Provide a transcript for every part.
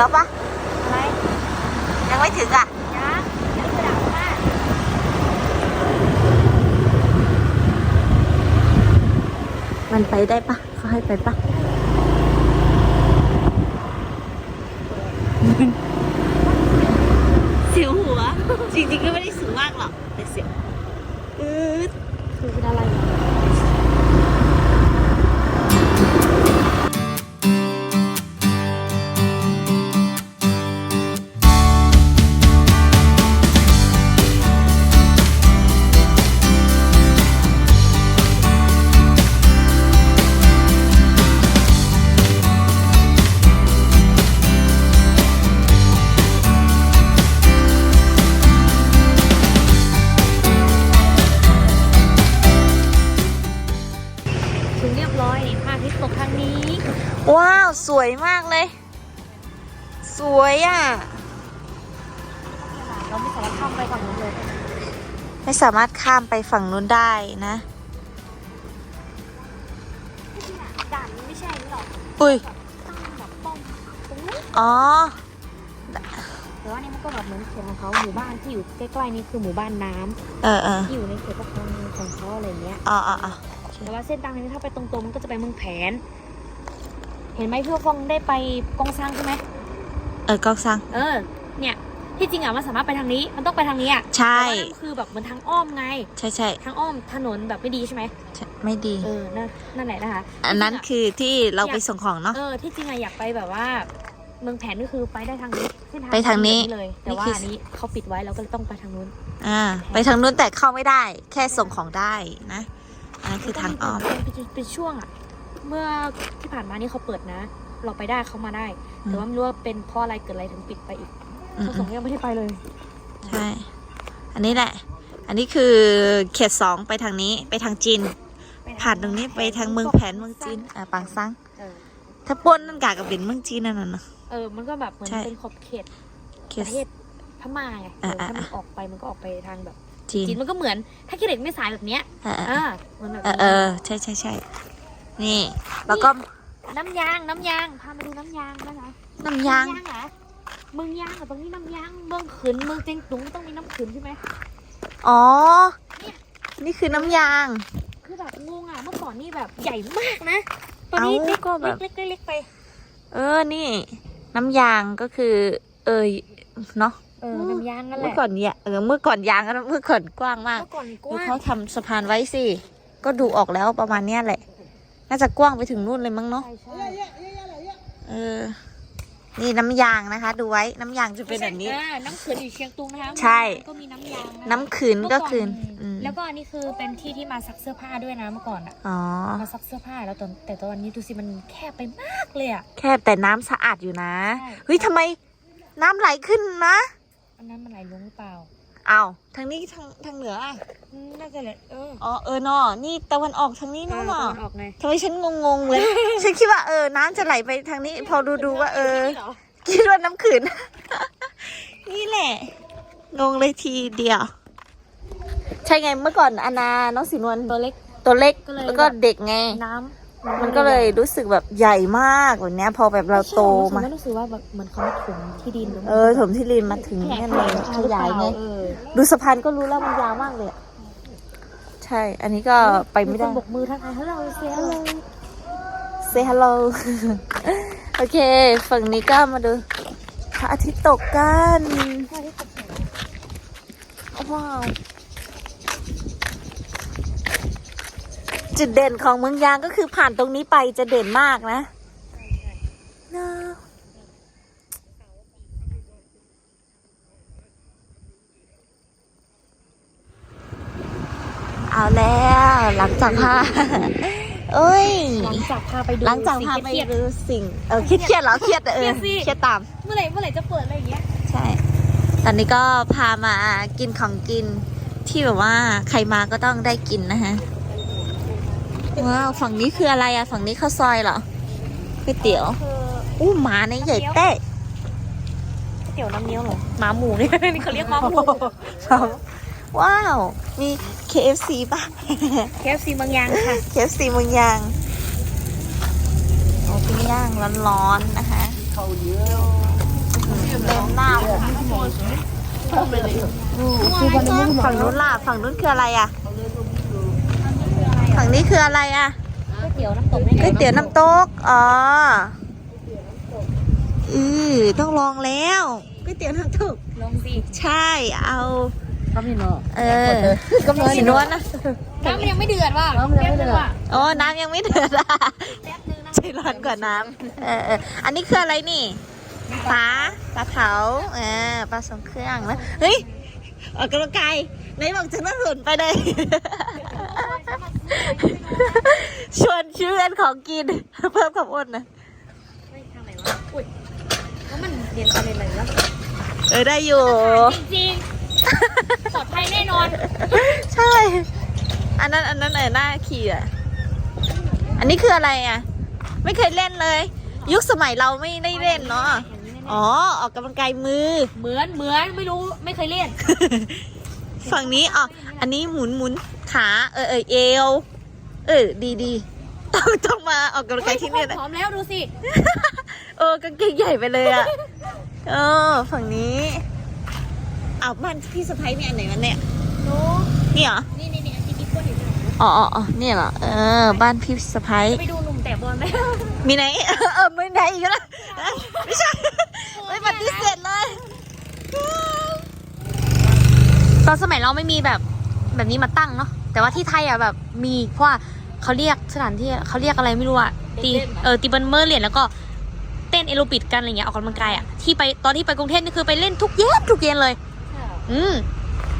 แล้วปะอะไรยังไม่ถึงอะยังยังไม่ดับมากมันไปได้ปะเขาให้ไปปะเสียวหัว จริงๆก็ไม่ได้สูงมากหรอกแต่เสียวอืดคือเป็นอะไร ว้าวสวยมากเลย สวยอะ เราไม่สามารถข้ามไปฝั่งนู้นเลย ไม่สามารถข้ามไปฝั่งนู้นได้นะด่านนี้ไม่ใช่นี่หรอกอุ้ยตั้งแบบป้อมตรงนู้นอ๋อ แต่ว่านี่มันก็แบบเหมือนเขตของเขาหมู่บ้านที่อยู่ใกล้ๆนี่คือหมู่บ้านน้ำเออเออที่อยู่ในเขตปกครองของเขาอะไรเงี้ย อ๋ออ๋ออ๋อแต่ว่าเส้นทางนี้ถ้าไปตรงๆมันก็จะไปเมืองแผนเห็นไหมพี่ว่าฟองได้ไปกองซางใช่ไหมเออกองซัง เออ เนี่ยที่จริงอะมันสามารถไปทางนี้ มันต้องไปทางนี้อะใช่แต่ว่านั่นคือแบบเหมือนทางอ้อมไง ใช่ใช่ทางอ้อมถนนแบบไม่ดีใช่ไหมใช่ไม่ดี เออนั่นนั่นแหละนะคะ อันนั้นที่จริงะคือที่เราไปส่งของเนาะเออที่จริงอะอยากไปแบบว่า เมืองแผนก็คือไปได้ทางนี้เส้นทางไปทางนี้แบบเลยแต่ว่านี่คืออัอันนี้เขาปิดไว้เราก็เลยต้องไปทางนู้น อ่า ไปทางนู้นแต่เข้าไม่ได้ แค่ส่งของได้นะอันนั้นคือทางอ้อมเป็นเป็นเป็นช่วงอะ เมื่อที่ผ่านมานี่เขาเปิดนะ เราไปได้เขามาได้ แต่ว่าไม่รู้ว่าเป็นเพราะอะไรเกิดอะไรถึงปิดไปอีกอืมเขาส่งยังไม่ได้ไปเลย ใช่ อันนี้แหละ อันนี้คือเขตสองไปทางนี้ไปทางจีน ผ่านตรงนี้ไปทางเมืองแผนเมืองจีน อ่าปางซังเออถ้าป้นนั่นกากับเป็นเมืองจีนนั่นน่ะเนอะเออ มันก็แบบเหมือนใช่เป็นขอบเขตเขปตระเทศพม่าไงเอออ่าถ้ามันอ่าออกไปมันก็ออกไปทางแบบจีนจีนมันก็เหมือนถ้าคิดเด็กไม่สายแบบเนี้ยอ่าอ่าเหมือนแบบเออเออใช่ใช่ใช่ นี่ แล้วก็น้ำยางน้ำยางพามาดูน้ำยางนะคะน้ำยางเหรอเมืองยางเหรอตรงนี้น้ำยางเมืองขืนเมืองเจงตุงต้องมีน้ำขืนใช่ไหมอ๋อ นี่คือน้ำยาง คือแบบงงอะเมื่อก่อนนี่แบบใหญ่มากนะตอนนี้เอ้าเล็กก็แบบเล็กเล็กเล็กไป เออนี่ น้ำยางก็คือ เออเนาะเออน้ำยางนั่นแหเมื่อละก่อนเนี่ยเออเมื่อก่อนยางก็เมื่อก่อนกว้างมากเมื่อก่อนกดูว้างเขาทำสะพานไว้สิก็ดูออกแล้วประมาณเนี้ยแหละ น่าจะกว้างไปถึงนู่นเลยมั้งเนาะเออ นี่น้ำยางนะคะ ดูไว้น้ำยางจะเป็นแบบนี้ อ่าน้ำขืนอยู่เชียงตุงนะคะใช่ ก็มีน้ำยางะน้ำขืนก็คือเมื่อืมแล้วก็อันนี้คือเป็นที่ที่มาซักเสื้อผ้าด้วยนะเมื่อก่อนอะอ๋อ มาซักเสื้อผ้าแล้วตอนแต่ตอนนี้ดูสิมันแคบไปมากเลยอะแค่แต่น้ำสะอาดอยู่นะ ใช่ เฮ้ยทำไมน้ำไหลขึ้นนะ อันนั้นมันไหลลงหรือเปล่า อ้าวทางนี้ทางทางเหนืออะอืมน่าจะเลยเอออ๋อเออเนอะนี่ตะวันออกทางนี้เอเนาะอเนตะอะวันออกไงทำไมฉันงงๆเลย ฉันคิดว่าเออน้ำจะไหลไปทางนี้ พอดูดูๆว่าเออ คิดว่าน้ำขืน นี่แหละ งงเลยทีเดียว ใช่ไงเมื่อก่อนอานาน้องสินวลตัวเล็กตัวเล็กก็เลยแล้วก็เด็กไง น้ำ มันก็เลยรู้สึกแบบใหญ่มากแบบเนี้ย พอแบบเราโตมาไม่รู้สึกว่าแบบเหมือนเขามาถมที่ดินหรืเออถมที่ลินมาถึงเนี่ยเลยขยายไงเออดูสะพานก็รู้แล้วมันยาวมากเลยอะใช่ อันนี้ก็ไปไม่ได้คนบกมือทักทายฮัลโหลเซียเลย say hello โอเค ฝั่งนี้ก็มาดูพระอาทิตย์ตกกันว้าว จุดเด่นของเมืองยางก็คือผ่านตรงนี้ไปจะเด่นมากนะนะเอาแล้วหลังจากพาเอ้ย หลังจากพาไปดูหลังจากพาไปสิ่งเครียดดูสิ่งเออเครียดเครียดเหรอเครียดเออเครียดสิเครียดตามเมื่อไหร่เมื่อไหร่จะเปิดอะไรอย่างเงี้ย ใช่ ตอนนี้ก็พามากินของกินที่แบบว่าใครมาก็ต้องได้กินนะฮะ ว้าวฝั่งนี้คืออะไรอะฝั่งนี้ข้าวซอยเหรอก๋วยเตี๋ยวคืออู้หมาในใหญ่เต้ก๋วยเตี๋ยวน้ำเงี้ยวเหรอหมาหมูนี่นี่เขาเรียกหมาหมูว้าว มี KFC ป่ะ KFC บางยางค่ะ KFC เมืองยางโอ้ปิ้งย่างร้อนๆนะคะหน้าฝั่งนู้นล่ะ ฝั่งนู้นคืออะไรอะ ฝั่งนี้คืออะไรอะก๋วยเตี๋ยวน้ำตกก๋วยเตี๋ยวน้ำตก อ๋ออือต้องลองแล้วก๋วยเตี๋ยวน้ำตก ลองสิใช่ เอาก็มีเนาะเออสีนวลนะน้ำมันยังไม่เดือดว่ะน้ำมันยังไม่เดือดว่ะโอ้น้ำยังไม่เดือดอะใจร้อนกว่าน้ำเออเอออันนี้คืออะไรนี่ปลาปลาเผาเออปลาสองเครื่องนะเฮ้ยออกกำลังกายไหนบอกจะน่าสนไปเลย ชวนเชื่อนของกิน เพิ่มความอ้นนะไม่ทางไหนวะอุ้ยแล้วมันเรียนอะไรเลยวะเออได้อยู่ จริงๆปลอดภัยแน่นอน ใช่ อันนั้นอันนั้นเออหน้าขี่อะ อันนี้คืออะไรอะ ไม่เคยเล่นเลย ยุคสมัยเราไม่ได้เล่นเนาะอ๋อ ออกกำลังกายมือ เหมือนเหมือนไม่รู้ไม่เคยเล่น ฝั่งนี้อ๋ออันนี้หมุนหมุน ขา เออเออเอว เออ ดีดีต้องต้องมาออกกำลังกายที่นี่แหละพร้อมแล้วดูสิ เออกางเกงใหญ่ไปเลยอะเออ ฝั่งนี้อ้าวบ้านพี่สะพ้ายเนี่ยอันไหนมันเนี่ยหนูนี่เหรอ นี่นี่นี่ที่กิ๊กก็เห็นอยู่อ๋ออ๋ออ๋อเนี่ยเหรอ เออ บ้านพี่สะพ้ายไปดูหนุ่มแต่บอลไหมมีไหน เออไม่ไหนอีกแล้วไม่ใช่ ไม่ปฏิเสธเลย ตอนสมัยเราไม่มีแบบแบบนี้มาตั้งเนาะ แต่ว่าที่ไทยอะแบบมีเพราะว่าเขาเรียกสถานที่เขาเรียกอะไรไม่รู้อะตีเออตีบันเมอร์เหรียญแล้วก็เต้นเอโรบิดกันอะไรเงี้ยออกกำลังกายอะที่ไปตอนที่ไปกรุงเทพนี่คือไปเล่นทุกเย็นทุกเย็นเลย อืม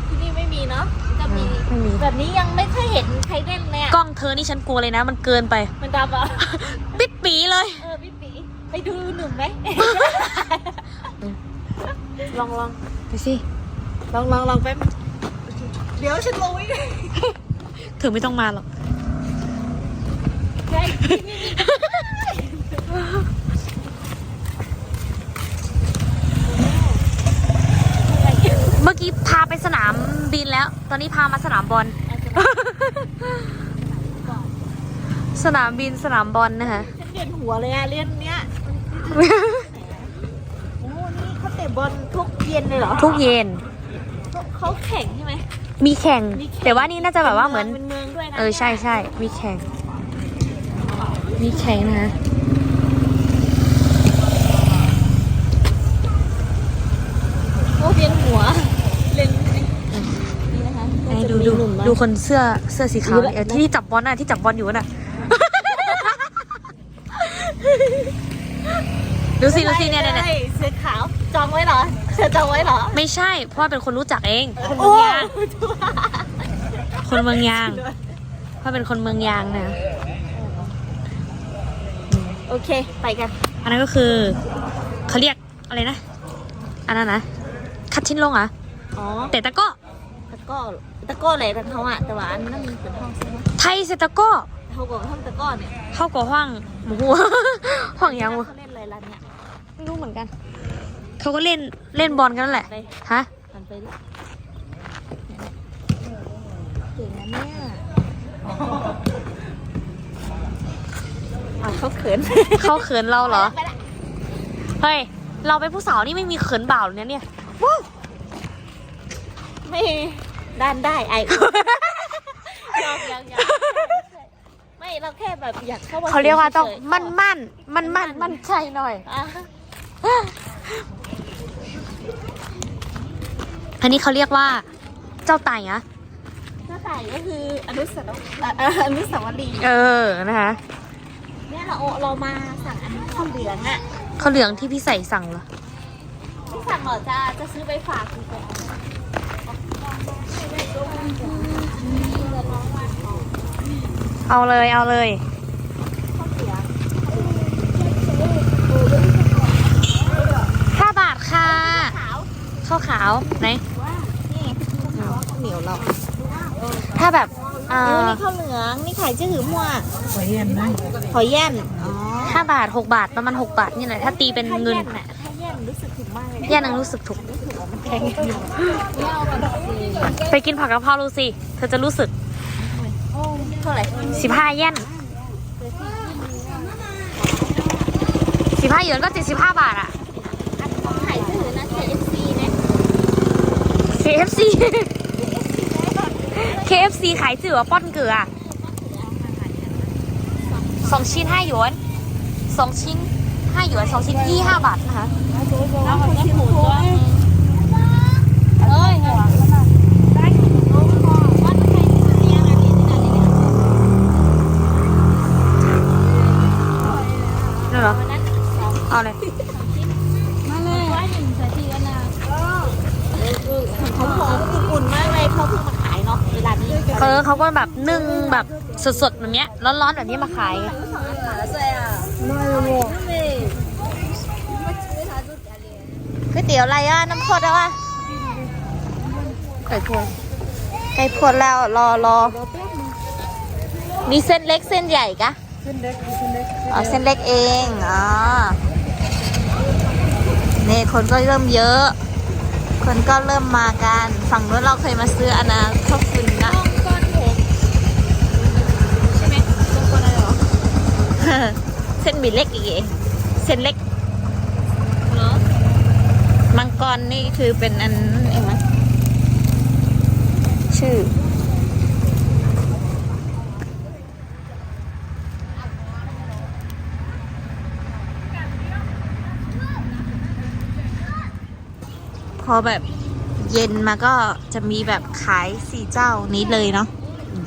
ที่นี่ไม่มีเนาะจะมีไม่มีแบบนี้ยังไม่เคยเห็นใครเล่นเลยอะกล้องเธอนี่ฉันกลัวเลยนะ มันเกินไป มันดำอะปิดปีเลยเออพี่ปีไปดูหนุ่มไหมลองลองไปสิลองลองลองแป๊บเดี๋ยวฉันลงไว้ด้วย เธอไม่ต้องมาหรอกใช่เมื่อกี้พาไปสนามบินแล้ว ตอนนี้พามาสนามบอล สนามบินสนามบอลนะคะฉันเรียนหัวเลยอะเรียนเนี้ยโอ้นี่เขาเตะบอลทุกเย็นเลยเหรอทุกเย็น เขาแข่งใช่ไหมมีแข่ง มีแข่งแต่ว่านี่น่าจะแบบว่าเหมือน เป็นเมืองด้วยนะเออใช่ใช่มีแข่งมีแข่งนะฮะโอ้เวียนหัวเล่นนี่นะคะไหนดูดูดูคนเสื้อเสื้อสีขาวเนี่ยเออที่จับบอลน่ะที่จับบอลอยู่น่ะดูสิดูสิเนี่ยเนี่ยเนี่ยเสื้อขาวจองไว้เหรอเสื้อจองไว้เหรอ ไม่ใช่เพราะว่าเป็นคนรู้จักเองคนเมืโอ้องยางคนเมืองยาง เพราะเป็นคนเมืองยางนะ โอเค ไปกัน อันนั้นก็คือเขาเรียกอะไรนะ อันนั้นนะคัดชิ้นลงเหรอะอ๋อแต่ตะก็ตะก้อตะก้ออะไรกันเขาอะแต่ว่าอันนั้นมันเป็นห้องใช่ไหมไทยเซตะก็เขาบอกห้องตะก้อเนี่ยเข้ากับห้องหมูห้องยังวะเขาเล่นอะไรร้านเนี่ยไม่รู้เหมือนกันเขาก็เล่นเล่นบอลกันนั่นแหละไปฮะหันไปดิเก่งนะเนี่ย อะเขาเขิน เขาเขินเราเหรอ เฮ้ย เราเป็นผู้สาวนี่ไม่มีเขินบ่าวเลยนะเนี่ยไม่ด้านได้ไออยากอยากอยากไม่เราแค่แบบอยากเข้ามาเขาเรียกว่าต้องฉๆมั่นมั่นมั่นมั่นมั่นใจหน่อย อะอันนี้เขาเรียกว่า เจ้าไต่อะ ถ้าใส่ก็คืออนุสาวรีย์อะอะอนุสาวรีย์เออนะคะ เนี่ยเราเรามาสั่งอันนี้ข้าวเหลืองอะเขาวเหลืองที่พี่ใส่สั่งเหรอไม่สั่งหรอจะจะซื้อไปฝากคุณแม่เอาเลยเอาเลย ห้าบาทค่ะขาวข้าวขาว ไหนว่านี่ข้าวเหนียวเรา ถ้าแบบเอ่เอออนี่ข้าวเหลือง นี่ขายจื้อหือมั่วหอยแย่นนะหอยแย่นอ๋อห้าบาทหกบาทประมาณหกบาทนี่แหละถ้าตีเป็นถ้าเงินแย่นน่ะถ้าแย่นรู้สึกถูกมากเลยแย่นังรู้สึกถูกรู้สึกว่ามันแพงอยู่ไปกินผักกะเพราดูสิเธอจะรู้สึกเท่าไหร่สิบห้าเยนสิบห้าหยวนก็เจ็ดสิบห้าบาทอะอันของไข่ถือนะ KFC นะ KFC KFC ขายเจือป้อนเกลือสองชิ้นห้าหยวนสองชิ้นห้าหยวนสองชิ้นยี่ห้าบาทนะคะแล้วก็ชิ้นหมูตัว เออเขาก็แบบนึ่งแบบสดๆแบบเนี้ยร้อนๆแบบนี้มาขายก๋วยเตี๋ยวอะไรอะน้ำข้นแล้วอะไก่พวงไก่พวนแล้วรอรอมีเส้นเล็กเส้นใหญ่กะเส้นเล็กอ๋อเส้นเล็กเองอ๋อนี่คนก็เริ่มเยอะ คนก็เริ่มมากัน ฝั่งนู้นเราเคยมาซื้ออันนะข้าวฟืนนะ ก้อนผมใช่ไหมตรงก้อนอะไรหรอ เส้นหมี่เล็กอีกเองเส้นเล็กมังกรนี่คือเป็นอันเองมั้ยชื่อ พอแบบเย็นมาก็จะมีแบบขายสี่เจ้านี้เลยเนาะ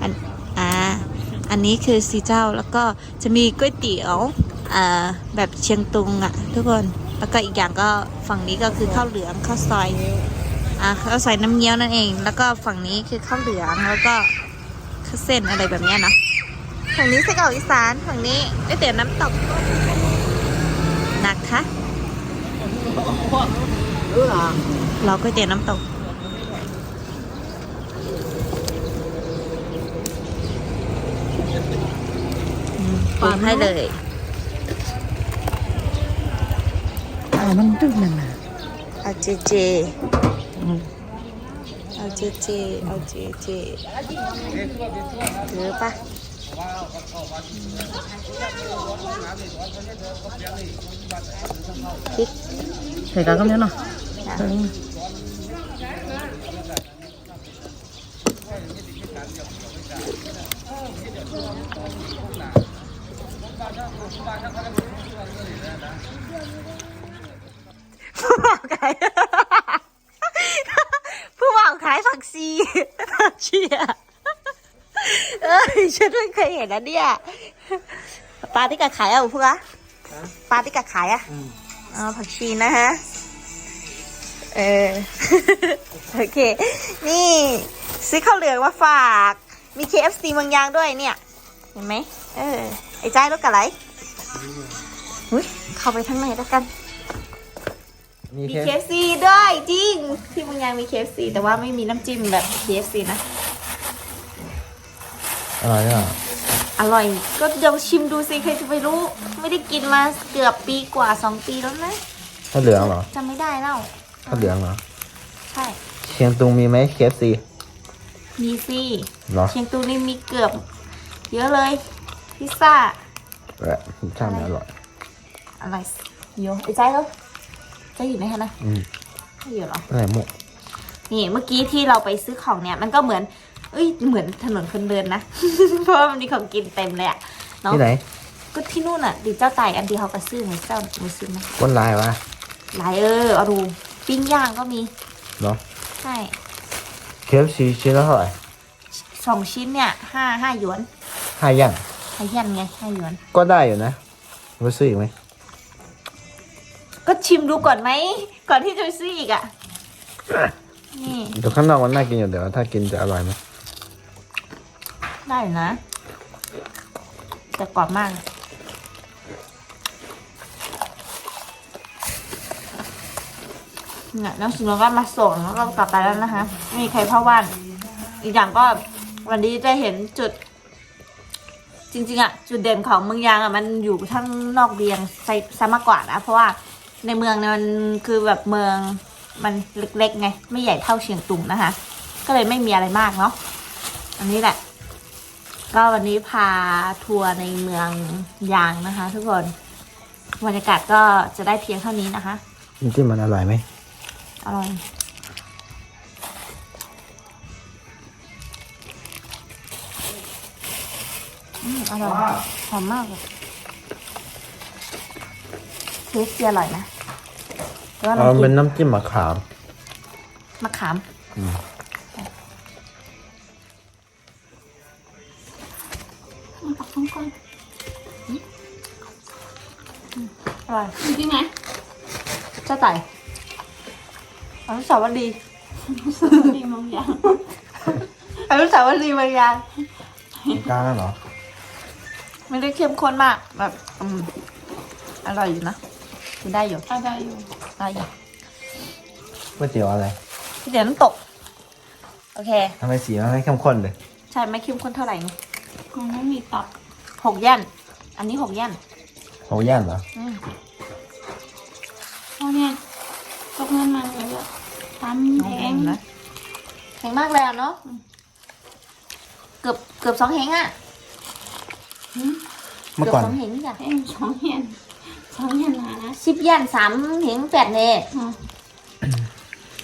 อันอ่าอันนี้คือสี่เจ้าแล้วก็จะมีก๋วยเตี๋ยว แบบเชียงตุงอะ่ะ ทุกคนแล้วก็อีกอย่างก็ฝั่งนี้ก็คือข้าวเหลืองข้าวซอยอ่าข้าวซอยน้ำเงี้ยวนั่นเอง แล้วก็ฝั่งนี้คือข้าวเหลืองแล้วก็ข้าวเส้นอะไรแบบเนี้ยเนาะฝั่งนี้ไส้กรอกอีสานฝั่งนี้ก๋วยเตี๋ยวน้ำตกหนักคะเราก๋วยเตี๋ยวน้ำตกอืมปรุงให้เลย อ่ามันดึกนั่นน่ะเอาเจเจเอาเจเจเอาเจเจถือปะพริกใส่กันก็เนี้ยเนาะนะผู้บ่าวขายผู้บ่าวขายผักชีผักชีอะเอ้ยฉันไม่เคยเห็นนะเนี่ยปลาที่กะขายอะพวกอะปลาที่กะขายอะอ๋อผักชีนะฮะเออโอเค นี่ซื้อข้าวเหลืองมาฝาก มี KFC เมืองยางด้วยเนี่ย เห็นไหมเออ ไอ้ใจายรถกะไรอุ้ยเข้าไปข้างในแล้วกัน มีมีแค่ KFC ด้วยจริง ที่เมืองยางมี KFC แต่ว่าไม่มีน้ำจิ้มแบบ KFC นะอะไรอะอร่อยก็เดี๋ยวชิมดูสิใครจะไปรู้ ไม่ได้กินมาเกือบปีกว่าสองปีแล้วนะข้าวเหลืองเหรอจำไม่ได้แล้วข้าวเหลืองเหรอ ใช่ เชียงตุงมีไหมเคฟซี มีสิเหรอ เชียงตูนี่มีเกือบ เยอะเลย พิซซ่า แหละช่างมันอร่อยอะไรโยไอ้ใจเหร อใจอยู่ไหนคะนะอืมไม่อยู่เหรอ อะไรหมกนี่เมื่อกี้ที่เราไปซื้อของเนี่ย มันก็เหมือน เอ้ยเหมือนถนนคนเดินนะ เพราะว่ามันมีของกินเต็มเลยอะเนาะที่ไหนก็ที่นู่นอะดิเจ้าไต่อันที่เขากระซื้อเหมือนเจ้ามือซื้อไหมก้นลายวะหลายเออเอาดูปิ้งย่างก็มีเหรอใช่เคฟซีชิ้นละเท่าไหร่สองชิ้นเนี่ยห้าห้าหยวนห้าย่างห้าเยันไงห้าหยวนก็ได้อยู่นะมาซื้ออีกไหม ก็ชิมดูก่อนไหม ก่อนที่จะไปซื้ออีกอะนี่ เดี๋ยวข้างนอกมันน่ากินอยู่เดี๋ยวถ้ากินจะอร่อยไหมได้อยู่นะ แต่กรอบมาก เนี่ยน้องสิงห์ก็มาส่งแล้วก็กลับไปแล้วนะคะ ไม่มีใครเข้าบ้าน อีกอย่างก็วันนี้จะเห็นจุด จริง ๆอะจุดเด่นของเมืองยางอะมันอยู่ทั้งนอกเบียงไซซะมากกว่านะ เพราะว่า ในเมืองเนี่ยมันคือแบบเมืองมันเล็กๆไง ไม่ใหญ่เท่าเชียงตุงนะคะ ก็เลยไม่มีอะไรมากเนาะอันนี้แหละ ก็วันนี้พาทัวร์ในเมืองยางนะคะ ทุกคนบรรยากาศก็จะได้เพียงเท่านี้นะคะน้ำจิ้มมันอร่อยไหมอร่อยอืมอร่อยหอมมากเลยเค้กเจียอร่อยนะแต่ ว่าเอาเราเป็กินนน้ำจิ้มมะขาม มะขามอืมปักข้างก้นอร่อยจริงไหมเจ้าไต่อนุสาวรีย์ดีมองอย่างอนุสาวรีย์บางอย่างกล้าแล้วเหรอ ไม่ได้เข้มข้นมากแบบอืมอร่อยอยู่นะกินได้อยู่ เอาได้อยู่ ได้อยู่ก๋วยเตี๋ยวอะไรพี่เดี๋ยวน้ำตก โอเคทำไมสีมันไม่เข้มข้นเลย ใช่ไม่เข้มข้นเท่าไหร่นี่มันไม่มีตับหกย่านอันนี้หกย่านโหย่านเหรออืมเพราะเนี่ยตกเงินมาเลยอะตามแพงนะแพงมากเลยอะเนาะเกือบเกือบสองเฮงอะเมื่อเกือบก่อนสองเฮงจ้ะแพงสองเยน สองเยนนะนะสิบย่านสามเฮงแปดเน่อืม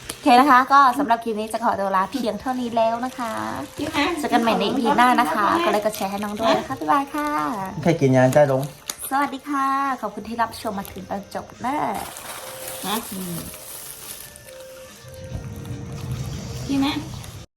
โอเคนะคะ ก็สำหรับคลิปนี้จะขอตัวลาเพียงเท่านี้แล้วนะคะจริงไหมเจอกันใหม่ในอีพีหน้านะคะกดไลค์กดแชร์ให้น้องด้วยนะคะบ๊ายบายค่ะแค่กินยาใจลง สวัสดีค่ะ ขอบคุณที่รับชมมาถึงตอนจบนะนะจริงไหม